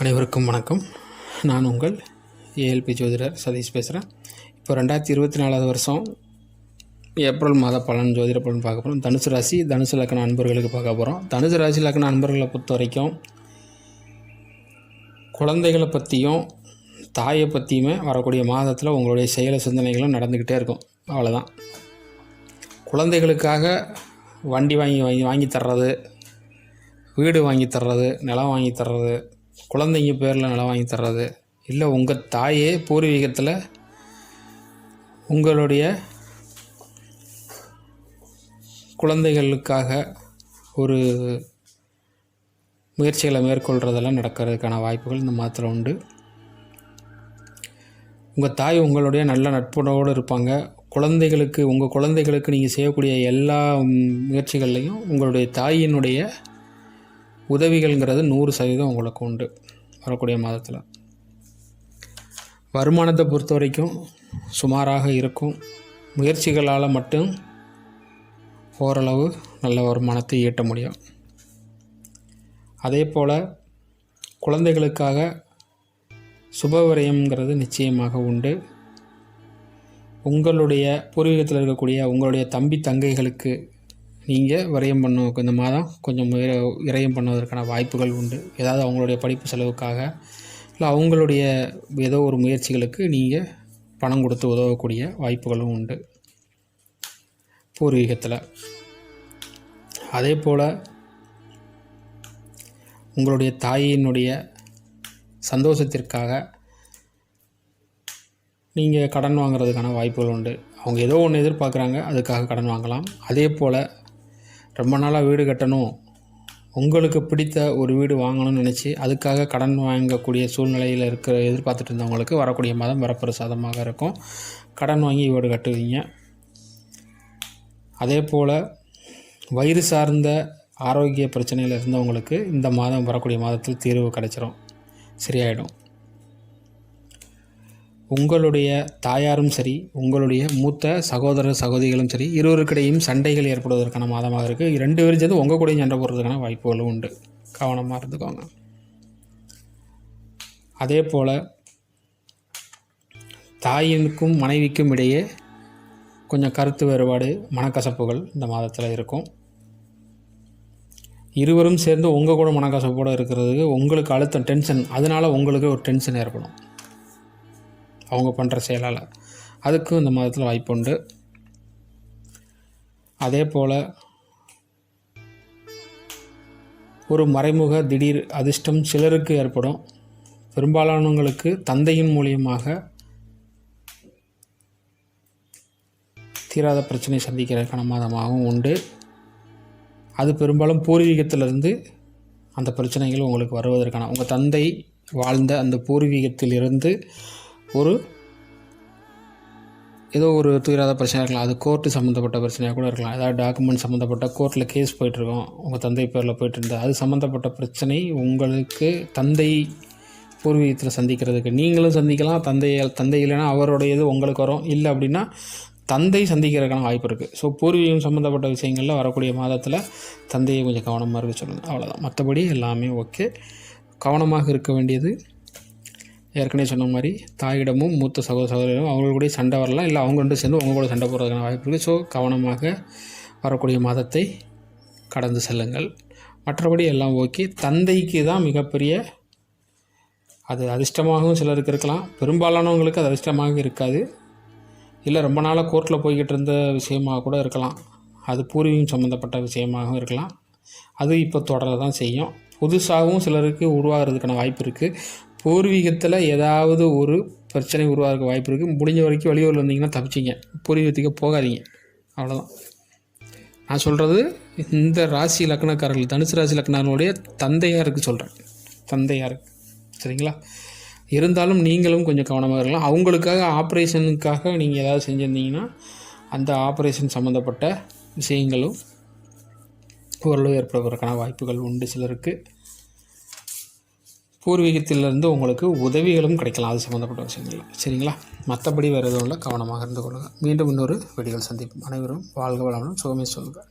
அனைவருக்கும் வணக்கம். நான் உங்கள் ஏஎல்பி ஜோதிடர் சதீஷ் பேசுகிறேன் இப்போ ரெண்டாயிரத்தி இருபத்தி நாலாவது வருஷம் ஏப்ரல் மாத பலன் ஜோதிட பலன் பார்க்க போகிறோம் தனுசு ராசி தனுசு லக்கண நண்பர்களுக்கு பார்க்க போகிறோம் தனுசு ராசி லக்கண நண்பர்களை பொறுத்த வரைக்கும் குழந்தைகளை பற்றியும் தாயை பற்றியுமே வரக்கூடிய மாதத்தில் உங்களுடைய செயல சிந்தனைகளும் நடந்துக்கிட்டே இருக்கும். அவ்வளோதான் குழந்தைகளுக்காக வண்டி வாங்கி வாங்கி வாங்கி தர்றது வீடு வாங்கி தர்றது நிலம் வாங்கி தர்றது குழந்தைங்க பேரில் நிலம் வாங்கி தர்றது. இல்லை உங்கள் தாயே பூர்வீகத்தில் உங்களுடைய குழந்தைகளுக்காக ஒரு முயற்சிகளை மேற்கொள்கிறதெல்லாம் நடக்கிறதுக்கான வாய்ப்புகள் இந்த மாதத்தில் உண்டு. உங்கள் தாய் உங்களுடைய நல்ல நட்புணோடு இருப்பாங்க. குழந்தைகளுக்கு உங்கள் குழந்தைகளுக்கு நீங்கள் செய்யக்கூடிய எல்லா முயற்சிகள்லையும் உங்களுடைய தாயினுடைய உதவிகள்ங்கிறது நூறு சதவீதம் உங்களுக்கு உண்டு வரக்கூடிய மாதத்தில். வருமானத்தை பொறுத்த வரைக்கும் சுமாராக இருக்கும். முயற்சிகளால் மட்டும் ஓரளவு நல்ல வருமானத்தை ஈட்ட முடியும். அதே போல் குழந்தைகளுக்காக சுபவிரயம்ங்கிறது நிச்சயமாக உண்டு. உங்களுடைய பூர்வீகத்தில் இருக்கக்கூடிய உங்களுடைய தம்பி தங்கைகளுக்கு நீங்கள் விரயம் பண்ண இந்த மாதம் கொஞ்சம் விரயம் பண்ணுவதற்கான வாய்ப்புகள் உண்டு. ஏதாவது அவங்களுடைய படிப்பு செலவுக்காக இல்லை அவங்களுடைய ஏதோ ஒரு முயற்சிகளுக்கு நீங்கள் பணம் கொடுத்து உதவக்கூடிய வாய்ப்புகளும் உண்டு. பூர்வீகத்தில். அதே போல் உங்களுடைய தாயினுடைய சந்தோஷத்திற்காக நீங்கள் கடன் வாங்குறதுக்கான வாய்ப்புகள் உண்டு. அவங்க ஏதோ ஒன்று எதிர்பார்க்குறாங்க அதுக்காக கடன் வாங்கலாம். அதே போல் ரொம்ப நாளாக வீடு கட்டணும். உங்களுக்கு பிடித்த ஒரு வீடு வாங்கணும்னு நினச்சி அதுக்காக கடன் வாங்கக்கூடிய சூழ்நிலையில் இருக்கிற எதிர்பார்த்துட்டு இருந்தவங்களுக்கு வரக்கூடிய மாதம் வரப்பிரசாதமாக இருக்கும். கடன் வாங்கி வீடு கட்டுவீங்க. அதே போல் வயிறு சார்ந்த ஆரோக்கிய பிரச்சனையில் இருந்தவங்களுக்கு இந்த மாதம் வரக்கூடிய மாதத்தில் தீர்வு கிடைச்சிரும். சரியாயிடும். உங்களுடைய தாயாரும் சரி உங்களுடைய மூத்த சகோதர சகோதரிகளும் சரி இருவருக்கிடையும் சண்டைகள் ஏற்படுவதற்கான மாதமாக இருக்குது ரெண்டு பேரும் சேர்ந்து உங்கள் கூடயும் சண்டை போடுறதுக்கான வாய்ப்புகளும் உண்டு. கவனமாக இருந்துக்கோங்க. அதே போல் தாயினுக்கும் மனைவிக்கும் இடையே கொஞ்சம் கருத்து வேறுபாடு மனக்கசப்புகள் இந்த மாதத்தில் இருக்கும். இருவரும் சேர்ந்து உங்கள் கூட மனக்கசப்போடு இருக்கிறதுக்கு உங்களுக்கு அழுத்தம் டென்ஷன் அதனால் உங்களுக்கு ஒரு டென்ஷன் ஏற்படும். அவங்க பண்ணுற செயலால். அதுக்கும் இந்த மாதத்தில் வாய்ப்பு உண்டு. அதே போல் ஒரு மறைமுக திடீர் அதிர்ஷ்டம் சிலருக்கு ஏற்படும். பெரும்பாலானவங்களுக்கு தந்தையின் மூலியமாக தீராத பிரச்சனை சந்திக்கிறதுக்கான மாதமாகவும் உண்டு. அது பெரும்பாலும் பூர்வீகத்திலிருந்து அந்த பிரச்சனைகள் உங்களுக்கு வருவதற்கான உங்கள் தந்தை வாழ்ந்த அந்த பூர்வீகத்திலிருந்து ஒரு ஏதோ ஒரு துயராத பிரச்சனை இருக்கலாம். அது கோர்ட்டு சம்மந்தப்பட்ட பிரச்சனையாக கூட இருக்கலாம். ஏதாவது டாக்குமெண்ட் சம்மந்தப்பட்ட கோர்ட்டில் கேஸ் போயிட்டுருக்கோம். உங்கள் தந்தை பேரில் போயிட்டுருந்தா அது சம்மந்தப்பட்ட பிரச்சனை உங்களுக்கு தந்தை பூர்வீகத்தில் சந்திக்கிறதுக்கு. நீங்களும் சந்திக்கலாம். தந்தை தந்தை இல்லைன்னா அவருடையது உங்களுக்கு வரும். இல்லை அப்படின்னா தந்தை சந்திக்கிறதுக்கான வாய்ப்பு இருக்குது ஸோ பூர்வீகம் சம்மந்தப்பட்ட விஷயங்களில் வரக்கூடிய மாதத்தில் தந்தையை கொஞ்சம் கவனமாக இருக்க சொல்லுங்கள் அவ்வளோதான் மற்றபடி எல்லாமே ஓகே கவனமாக இருக்க வேண்டியது ஏற்கனவே சொன்ன மாதிரி தாயிடமும் மூத்த சகோதர சகோதரியும் அவங்களுடைய சண்டை வரலாம். இல்லை அவங்க ரெண்டு சேர்ந்து அவங்க கூட சண்டை போடுறதுக்கான வாய்ப்பு இருக்குது ஸோ கவனமாக வரக்கூடிய மாதத்தை கடந்து செல்லுங்கள். மற்றபடி எல்லாம் ஓகே. தந்தைக்கு தான் மிகப்பெரிய அது அதிர்ஷ்டமாகவும் சிலருக்கு இருக்கலாம். பெரும்பாலானவங்களுக்கு அது அதிர்ஷ்டமாக இருக்காது. இல்லை ரொம்ப நாளாக கோர்ட்டில் போய்கிட்டு இருந்த விஷயமாக கூட இருக்கலாம். அது பூர்வீகம் சம்மந்தப்பட்ட விஷயமாகவும் இருக்கலாம். அது இப்போ தொடர தான் செய்யும். புதுசாகவும் சிலருக்கு உருவாகிறதுக்கான வாய்ப்பு இருக்குது பூர்வீகத்தில் ஏதாவது ஒரு பிரச்சனை உருவாக வாய்ப்பு இருக்குது முடிஞ்ச வரைக்கும் வெளியூரில் வந்தீங்கன்னா தப்பிச்சிங்க. பூர்வீகத்துக்கு போகாதீங்க. அவ்வளோதான் நான் சொல்கிறது இந்த ராசி லக்னக்காரர்கள் தனுசு ராசி லக்னனுடைய தந்தையாருக்கு சொல்கிறேன் தந்தையாருக்கு. சரிங்களா? இருந்தாலும் நீங்களும் கொஞ்சம் கவனமாக இருக்கலாம். அவங்களுக்காக ஆப்ரேஷனுக்காக நீங்கள் ஏதாவது செஞ்சுருந்தீங்கன்னா அந்த ஆப்ரேஷன் சம்மந்தப்பட்ட விஷயங்களும் ஓரளவு ஏற்படுவதற்கான வாய்ப்புகள் உண்டு சிலருக்கு. பூர்வீகத்திலிருந்து உங்களுக்கு உதவிகளும் கிடைக்கலாம். அது சம்மந்தப்பட்ட விஷயங்கள். சரிங்களா? மற்றபடி வேறு எதுவும் இல்லை. கவனமாக இருந்து கொள்ளுங்கள் மீண்டும் இன்னொரு வீடியோவில் சந்திப்போம். அனைவரும் வாழ்க வளமுடன். சுகமே சொல்லுங்கள்